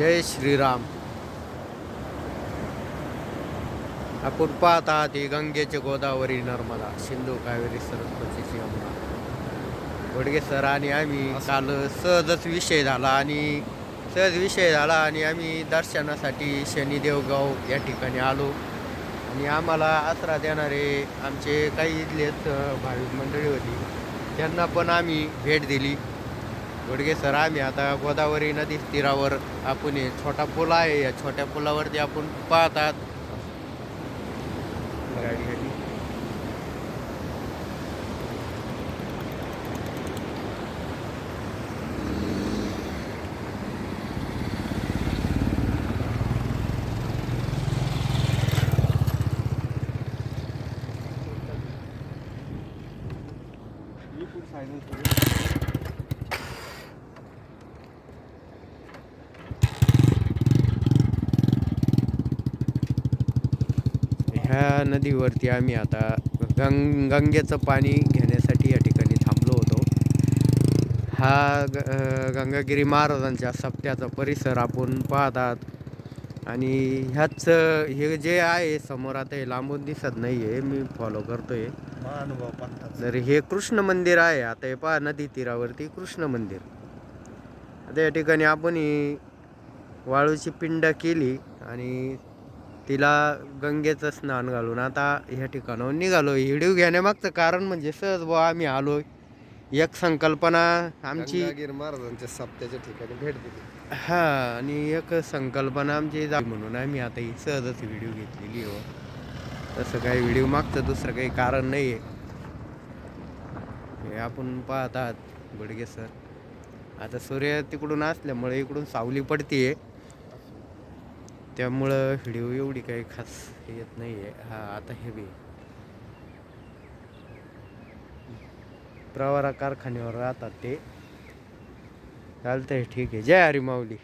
जय श्रीराम. आपण पाहत आहात ही गंगेचे गोदावरी नर्मदा सिंधू कावेरी सरस्वती यमुना. घोडगे सर आणि आम्ही काल सहजच विषय झाला आणि सहज विषय झाला आणि आम्ही दर्शनासाठी शनिदेवगाव या ठिकाणी आलो. आणि आम्हाला आसरा देणारे आमचे काही इथलेच भाविक मंडळी होती. त्यांना पण आम्ही भेट दिली. घोडगे सर आम्ही आता गोदावरी नदी तीरावर आपण छोटा पूल आहे. या छोट्या पुलावरती आपण पाहतात. गाडी ह्या नदीवरती आम्ही आता गंग गंगेचं पाणी घेण्यासाठी या ठिकाणी थांबलो होतो. हा ग गंगागिरी महाराजांच्या सप्त्याचा परिसर आपण पाहतात. आणि ह्याच हे जे आहे समोर आता हे लांबून दिसत नाही आहे मी फॉलो करतोय. महानुभाव पंथाचा. तर हे कृष्ण मंदिर आहे आता हे पहा नदी तीरावरती कृष्ण मंदिर. आता या ठिकाणी आपण ही वाळूची पिंड केली आणि तिला गंगेचं स्नान घालून आता ह्या ठिकाणावर निघालो. व्हिडिओ घेण्यामागचं कारण म्हणजे सहज बुवा आम्ही आलो एक संकल्पना आमची गंगागीर महाराजांच्या सप्त्याच्या ठिकाणी भेट दिली. हा आणि एक संकल्पना आमची जा म्हणून आम्ही आता ही सहजच व्हिडिओ घेतलेली हो तसं काही व्हिडिओ मागचं दुसरं काही कारण नाही आहे हे आपण पाहतात बडगे सर आता सूर्य तिकडून असल्यामुळे इकडून सावली पडतीये. त्यामुळं व्हिडिओ एवढी काही खास येत नाही आहे हा आता हेवी प्रवारा कारखान्यावर राहतात ते. चालतंय ठीक आहे. जय हरी माऊली.